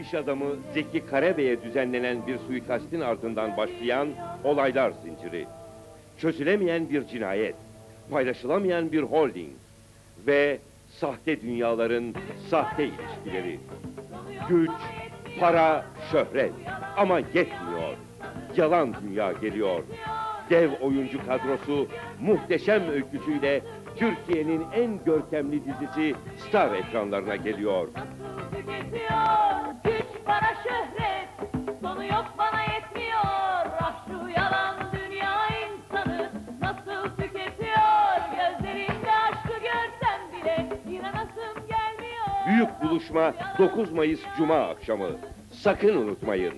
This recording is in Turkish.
iş adamı Zeki Karabey'e düzenlenen bir suikastin ardından başlayan olaylar zinciri. Çözülemeyen bir cinayet, paylaşılamayan bir holding ve sahte dünyaların sahte ilişkileri. Güç, para, şöhret ama yetmiyor. Yalan dünya geliyor. Dev oyuncu kadrosu muhteşem öyküsüyle Türkiye'nin en görkemli dizisi Star ekranlarına geliyor. Güç para şöhret Sonu yok bana yetmiyor Ah şu yalan dünya insanı Nasıl tüketiyor Gözlerinde aşkı görsem bile inanasım gelmiyor Büyük buluşma 9 Mayıs Cuma akşamı. Sakın unutmayın.